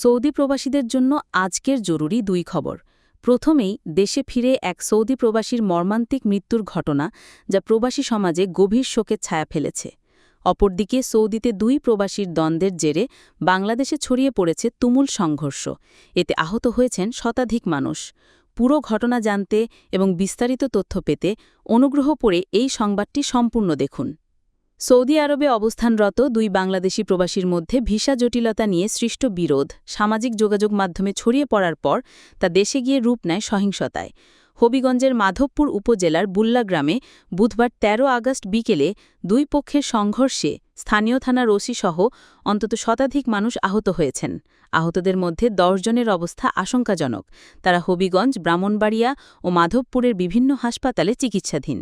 Saudi প্রবাসীদের জন্য আজকের জরুরি দুই খবর। প্রথমেই, দেশে ফিরে এক সৌদি প্রবাসীর মর্মান্তিক মৃত্যুর ঘটনা যা প্রবাসী সমাজে গভীর শোকের ছায়া ফেলেছে। অপরদিকে, সৌদিতে দুই প্রবাসীর দ্বন্দ্বের জেরে বাংলাদেশে ছড়িয়ে পড়েছে তুমুল সংঘর্ষ। এতে আহত হয়েছেন শতাধিক মানুষ। পুরো ঘটনা জানতে এবং বিস্তারিত তথ্য পেতে অনুগ্রহ করে এই সংবাদটি সম্পূর্ণ দেখুন। সৌদি আরবে অবস্থানরত দুই বাংলাদেশি প্রবাসীর মধ্যে ভিসা জটিলতা নিয়ে সৃষ্ট বিরোধ, সামাজিক যোগাযোগ মাধ্যমে ছড়িয়ে পড়ার পর তা দেশে গিয়ে রূপ নেয় সহিংসতায়। হবিগঞ্জের মাধবপুর উপজেলার বুল্লা গ্রামে বুধবার ১৩ আগস্ট বিকেলে দুই পক্ষের সংঘর্ষে স্থানীয় থানার ওসিসহ অন্তত শতাধিক মানুষ আহত হয়েছেন। আহতদের মধ্যে জনের অবস্থা আশঙ্কাজনক। তারা হবিগঞ্জ, ব্রাহ্মণবাড়িয়া ও মাধবপুরের বিভিন্ন হাসপাতালে চিকিৎসাধীন।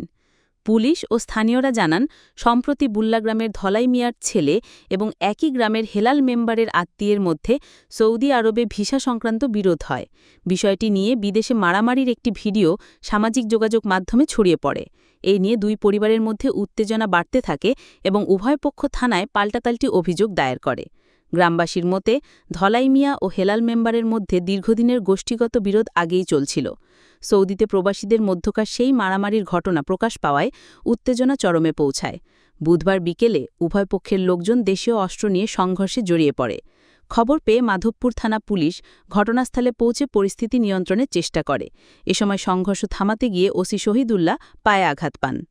পুলিশ ও স্থানীয়রা জানান, সম্প্রতি বুল্লা গ্রামের ধলাই মিয়ার ছেলে এবং একই গ্রামের হেলাল মেম্বারের আত্মীয়ের মধ্যে সৌদি আরবে ভিসা সংক্রান্ত বিরোধ হয়। বিষয়টি নিয়ে বিদেশে মারামারির একটি ভিডিও সামাজিক যোগাযোগ মাধ্যমে ছড়িয়ে পড়ে। এই নিয়ে দুই পরিবারের মধ্যে উত্তেজনা বাড়তে থাকে এবং উভয় পক্ষ থানায় পাল্টাতাল্টি অভিযোগ দায়ের করে। গ্রামবাসীর মতে, ধলাই মিয়া ও হেলাল মেম্বারের মধ্যে দীর্ঘদিনের গোষ্ঠীগত বিরোধ আগেই চলছিল। সৌদিতে প্রবাসীদের মধ্যকার সেই মারামারির ঘটনা প্রকাশ পাওয়ায় উত্তেজনা চরমে পৌঁছায়। বুধবার বিকেলে উভয় পক্ষের লোকজন দেশীয় অস্ত্র নিয়ে সংঘর্ষে জড়িয়ে পড়ে। খবর পেয়ে মাধবপুর থানা পুলিশ ঘটনাস্থলে পৌঁছে পরিস্থিতি নিয়ন্ত্রণের চেষ্টা করে। এ সময় সংঘর্ষ থামাতে গিয়ে ওসি শহীদুল্লাহ পায়ে আঘাত পান।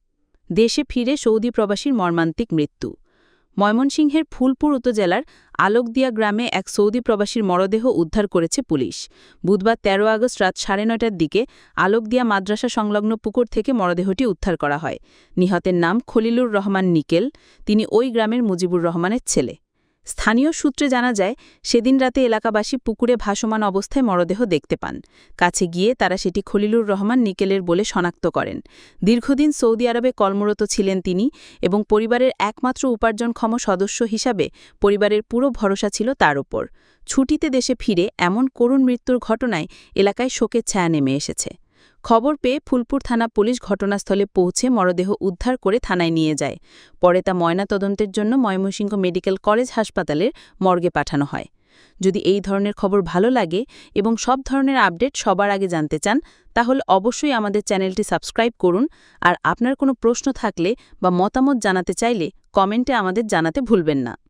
দেশে ফিরে সৌদি প্রবাসীর মর্মান্তিক মৃত্যু। ময়মনসিংহের ফুলপুর উপজেলার আলোকদিয়া গ্রামে এক সৌদি প্রবাসীর মরদেহ উদ্ধার করেছে পুলিশ। বুধবার ১৩ আগস্ট রাত সাড়ে নয়টার দিকে আলোকদিয়া মাদ্রাসা সংলগ্ন পুকুর থেকে মরদেহটি উদ্ধার করা হয়। নিহতের নাম খলিলুর রহমান নিকেল। তিনি ওই গ্রামের মুজিবুর রহমানের ছেলে। স্থানীয় সূত্রে জানা যায়, সেদিন রাতে এলাকাবাসী পুকুরে ভাসমান অবস্থায় মরদেহ দেখতে পান। কাছে গিয়ে তারা সেটি খলিলুর রহমান নিকেলের বলে শনাক্ত করেন। দীর্ঘদিন সৌদি আরবে কর্মরত ছিলেন তিনি এবং পরিবারের একমাত্র উপার্জনক্ষম সদস্য হিসাবে পরিবারের পুরো ভরসা ছিল তার ওপর ছুটিতে দেশে ফিরে এমন করুণ মৃত্যুর ঘটনায় এলাকায় শোকের ছায়া নেমে এসেছে। খবর পেয়ে ফুলপুর থানা পুলিশ ঘটনাস্থলে পৌঁছে মরদেহ উদ্ধার করে থানায় নিয়ে যায়। পরে তা ময়নাতদন্তের জন্য ময়মনসিংহ মেডিকেল কলেজ হাসপাতালের মর্গে পাঠানো হয়। যদি এই ধরনের খবর ভালো লাগে এবং সব ধরনের আপডেট সবার আগে জানতে চান, তাহলে অবশ্যই আমাদের চ্যানেলটি সাবস্ক্রাইব করুন। আর আপনার কোনো প্রশ্ন থাকলে বা মতামত জানাতে চাইলে কমেন্টে আমাদের জানাতে ভুলবেন না।